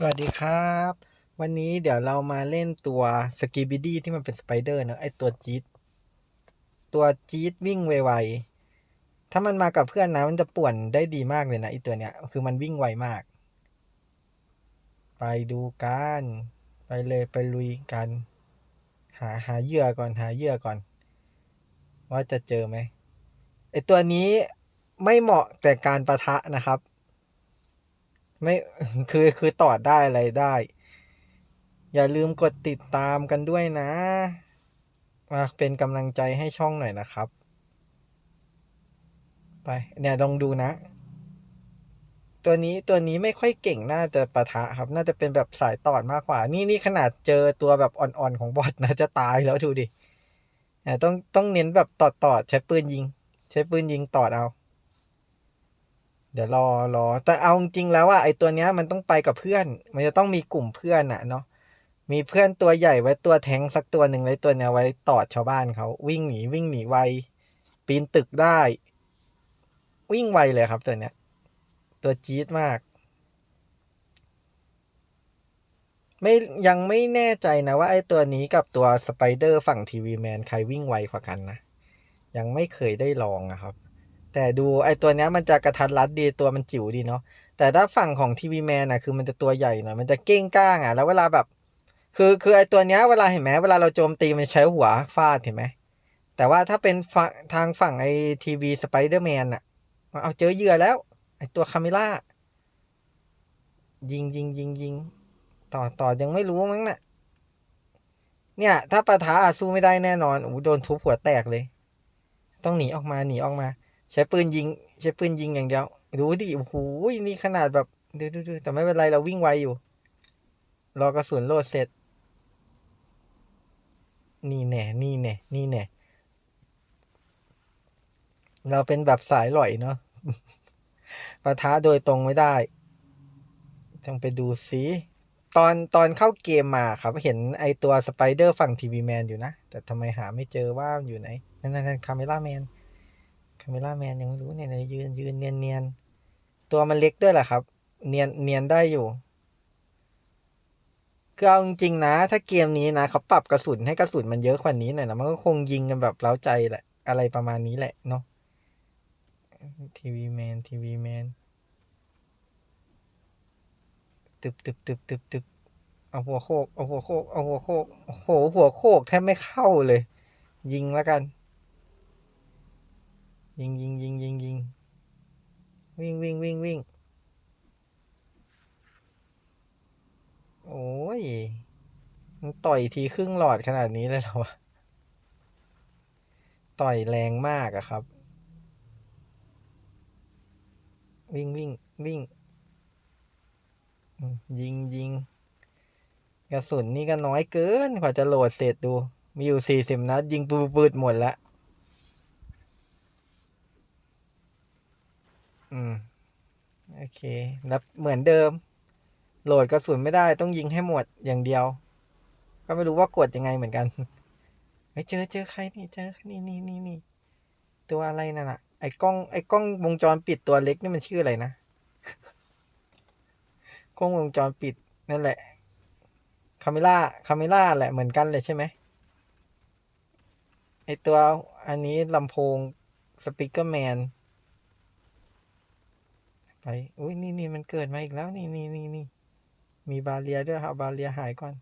สวัสดีครับ วันนี้เดี๋ยวเรามาเล่นตัวสกีบิดี้ที่มันเป็นสไปเดอร์เนะไอตัวจี๊ดตัวจี๊ดวิ่งไวๆถ้ามันมากับเพื่อนนะมันจะป่วนได้ดีมากเลยนะไอตัวเนี้ยคือมันวิ่งไวมาก ไปดูกันไปเลยไปลุยกัน หาหาเหยื่อก่อนหาเหยื่อก่อน ว่าจะเจอไหมไอตัวนี้ไม่เหมาะแต่การประทะนะครับ ไม่คือคือตอดได้อะไรได้ อย่าลืมกดติดตามกันด้วยนะ มาเป็นกำลังใจให้ช่องหน่อยนะครับ ไปเนี่ยลองดูนะ ตัวนี้ตัวนี้ไม่ค่อยเก่งน่าจะปะทะครับ น่าจะเป็นแบบสายตอดมากกว่า นี่นี่ขนาดเจอตัวแบบอ่อนๆของบอทนะจะตายแล้วดูดิเนี่ยต้องต้องเน้นแบบตอดตอดใช้ปืนยิง ใช้ปืนยิงตอดเอา เดี๋ยวรอรอ แต่เอาจริงแล้วอะไอตัวเนี้ยมันต้องไปกับเพื่อน มันจะต้องมีกลุ่มเพื่อนอะเนาะมีเพื่อนตัวใหญ่ไว้ตัวแทงสักตัวหนึ่งไว้ตัวเนี้ยไว้ตอดชาวบ้านเขาวิ่งหนีวิ่งหนีไวปีนตึกได้ วิ่งไวเลยครับตัวเนี้ย ตัวจี๊ดมาก ไม่ยังไม่แน่ใจนะว่าไอ้ตัวนี้กับตัวสไปเดอร์ฝั่งทีวีแมนใครวิ่งไวกว่ากันนะ ยังไม่เคยได้ลองอะครับ แต่ดูไอตัวเนี้ยมันจะกระทัดรัดดีตัวมันจิ๋วดีเนาะแต่ถ้าฝั่งของทีวีแมนอะคือมันจะตัวใหญ่หน่อยมันจะเก้งก้างอะแล้วเวลาแบบ คือคือไอตัวเนี้ยเวลาเห็นไหมเวลาเราโจมตีมันใช้หัวฟาดเห็นไหมแต่ว่าถ้าเป็นฝั่งทางฝั่งไอทีวีสไปเดอร์แมนอะเอาเจอเหยื่อแล้ว ไอตัวคาเมล่ายิงยิงยิงยิงต่อต่อยังไม่รู้มั้งนะ่ะ เนี่ย ถ้าปะทะอะสู้ไม่ได้แน่นอนโอ้โหโดนทุบหัวแตกเลย ต้องหนีออกมาหนีออกมา ใช้ปืนยิง ใช้ปืนยิงอย่างเดียว ดูดิ โอ้โห นี่ขนาดแบบ ดูดูดูแต่ไม่เป็นไร เราวิ่งไวอยู่ รอกระสุนโหลดเสร็จ นี่แน่ นี่แน่ นี่แน่ เราเป็นแบบสายหล่อยเนาะปะทะโดยตรงไม่ได้ต้องไปดูซิตอนตอนเข้าเกมมาครับ เห็นไอตัวสไปเดอร์ฝั่งทีวีแมนอยู่นะ แต่ทำไมหาไม่เจอว่ามันอยู่ไหน นั่นนั่นคาเมล่าแมน คาเมล่าแมนยังไม่รู้เนี่ยยืนยืนเนียนเนียนตัวมันเล็กด้วยแหละครับ เนียนเนียนได้อยู่คือเอาจริงๆนะ ถ้าเกมนี้นะเขาปรับกระสุนให้กระสุนมันเยอะกว่านี้หน่อยนะมันก็คงยิงกันแบบเล้าใจแหละ อะไรประมาณนี้แหละเนาะทีวีแมนทีวีแมนตึบตึบตึบตึบตึบเอาหัวโคกเอาหัวโคกเอาหัวโคกโอ้โหหัวโคกแทบไม่เข้าเลย ยิงแล้วกัน ยิงยิงยิงยิงยิงวิ่งวิ่งวิ่งวิ่งโอ้ยมันต่อยทีครึ่งหลอดขนาดนี้เลยเหรอวะต่อยแรงมากอะครับ วิ่งวิ่งวิ่งยิงยิงกระสุนนี่ก็น้อยเกินกว่าจะโหลดเสร็จดู มีอยู่สี่สิบนัดยิงปืดปืดหมดแล้ว อืม โอเคแล้วเหมือนเดิม โหลดกระสุนไม่ได้ต้องยิงให้หมดอย่างเดียว ก็ไม่รู้ว่ากดยังไงเหมือนกันเฮ้ยเจอเจอใครนี่เจอนี่นี่นี่นี่ตัวอะไรนั่นอะไอ้กล้องไอ้กล้องวงจรปิดตัวเล็กนี่มันชื่ออะไรนะกล้องวงจรปิดนั่นแหละคาเมล่าคาเมล่าแหละเหมือนกันเลยใช่ไหมไอตัวอันนี้ลำโพงสปีกเกอร์แมน ไปอุ้ยนี่นี่มันเกิดมาอีกแล้วนี่นี่นี่นี่มีบาเรียด้วยครับบาเรียหายก่อน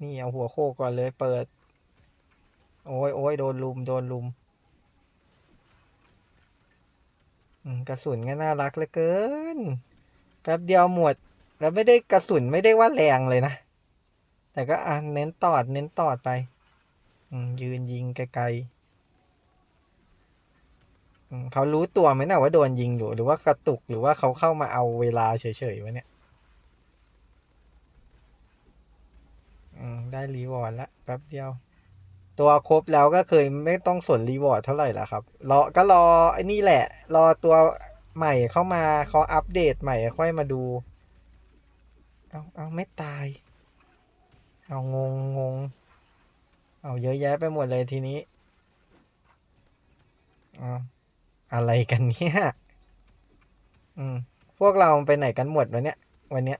นี่เอาหัวโคก่อนเลยเปิด โอ้ยโอ้ยโดนลุมโดนลุมกระสุนก็น่ารักเหลือเกินแป๊บเดียวหมด แล้วไม่ได้กระสุนไม่ได้ว่าแรงเลยนะ แต่ก็อะเน้นตอดเน้นตอดไปยืนยิงไกลๆ เขารู้ตัวไหมนะว่าโดนยิงอยู่หรือว่ากระตุกหรือว่าเขาเข้ามาเอาเวลาเฉยๆวะเนี่ยอืมได้รีวอร์ดละแป๊บเดียว ตัวครบแล้วก็เคยไม่ต้องสนรีวอร์ดเท่าไหร่ละครับรอก็รอไอ้นี่แหละ รอตัวใหม่เข้ามาเขาอัปเดตใหม่ค่อยมาดู เอาเอาไม่ตาย เอางงงงเอาเยอะแยะไปหมดเลยทีนี้ เอา อะไรกันเนี่ย อืม พวกเราไปไหนกันหมดวะเนี่ยวันเนี้ย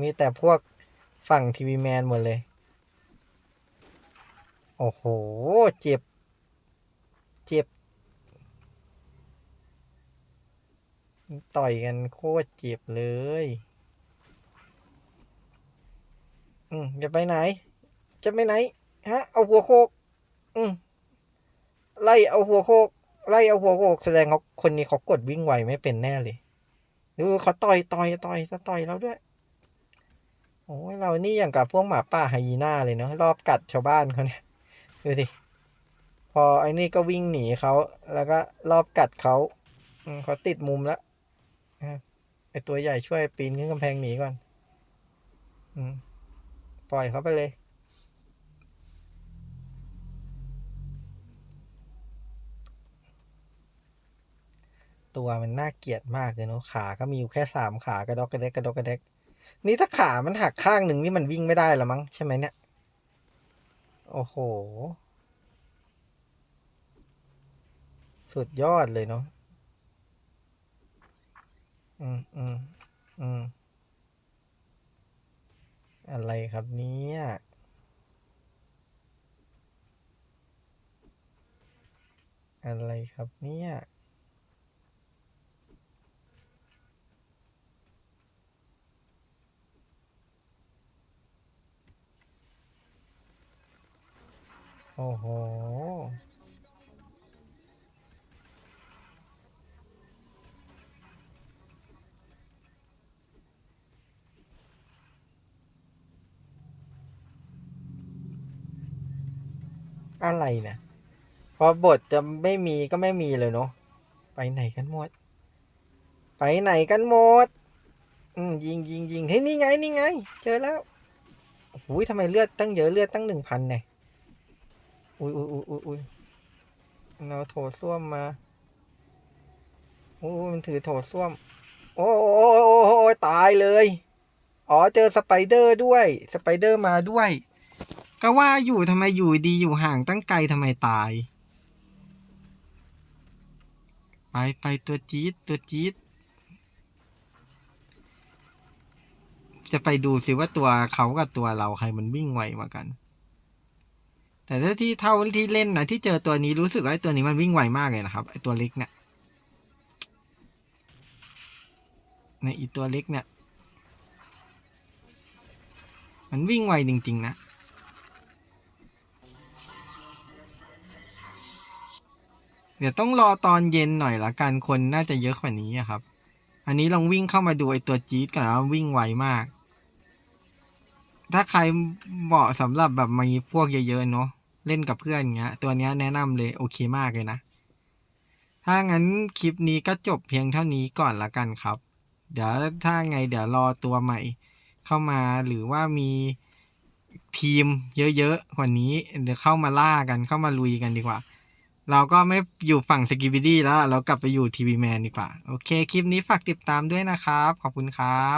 มีแต่พวกฝั่งทีวีแมนหมดเลย โอ้โห เจ็บ เจ็บ ต่อยกันโคตรเจ็บเลย อืมจะไปไหน จะไปไหน ฮะ เอาหัวโคก อืมไล่เอาหัวโคก ไล่เอาหัวโคกแสดงเขาคนนี้เขากดวิ่งไวไม่เป็นแน่เลยดูเขาต่อยต่อยต่อยจะต่อยเราด้วย โอ้ยเรานี่อย่างกับพวกหมาป่าไฮยีน่าเลยเนาะรอบกัดชาวบ้านเขาเนี่ยดูดิพอไอ้นี่ก็วิ่งหนีเขาแล้วก็รอบกัดเขาเขาติดมุมแล้วไอตัวใหญ่ช่วยปีนขึ้นกำแพงหนีก่อนอปล่อยเขาไปเลย ตัวมันน่าเกลียดมากเลยเนาะขาก็มีอยู่แค่สามขากระดอกกระเดกกระดอกกระเดกนี่ถ้าขามันหักข้างหนึ่งนี่มันวิ่งไม่ได้ละมั้งใช่ไหมเนี่ย โอ้โห สุดยอดเลยเนาะอืมอืมอืมอะไรครับเนี่ยอะไรครับเนี่ย โอ้โห อะไรนี่ยพอบทจะไม่มีก็ไม่มีเลยเนาะ ไปไหนกันหมด ไปไหนกันหมด อืมยิงยิงยิงเฮ้ยนี่ไงนี่ไง เจอแล้วโอ้โหทำไมเลือดตั้งเยอะเลือดตั้งหนึ่งพันเนี่ย อุ้ยอุ้ยอุ้ยอุ้ยอุ้ยเราโถส้วมมาโอ้ยมันถือโถส้วมโอ้โอ้โอ้โอ้โอ้ตายเลย อ๋อเจอสไปเดอร์ด้วย สไปเดอร์มาด้วย ก็ว่าอยู่ทำไมอยู่ดีอยู่ห่างตั้งไกลทำไมตาย ไปไปตัวจี๊ดตัวจี๊ดจะไปดูสิว่าตัวเขากับตัวเราใครมันวิ่งไวกว่ากัน แต่ถ้าที่เท่าที่เล่นนะที่เจอตัวนี้รู้สึกว่าตัวนี้มันวิ่งไวมากเลยนะครับไอตัวเล็กเนี่ยในอีตัวเล็กเนี่ย มันวิ่งไวจริง ๆ นะเดี๋ยวต้องรอตอนเย็นหน่อยละกันคนน่าจะเยอะกว่านี้ครับ อันนี้ลองวิ่งเข้ามาดูไอตัวจี๊ดก่อนนะวิ่งไวมาก ถ้าใครเหมาะสำหรับแบบมีพวกเยอะ ๆ เนาะ เล่นกับเพื่อนอย่างเงี้ย ตัวเนี้ยแนะนำเลยโอเคมากเลยนะ ถ้างั้นคลิปนี้ก็จบเพียงเท่านี้ก่อนละกันครับ เดี๋ยวถ้าไงเดี๋ยวรอตัวใหม่ เข้ามาหรือว่ามีทีมเยอะๆกว่านี้เดี๋ยวเข้ามาล่ากันเข้ามาลุยกันดีกว่า เราก็ไม่อยู่ฝั่งสกิบิดี้แล้ว เรากลับไปอยู่ทีวีแมนดีกว่า โอเค คลิปนี้ฝากติดตามด้วยนะครับ ขอบคุณครับ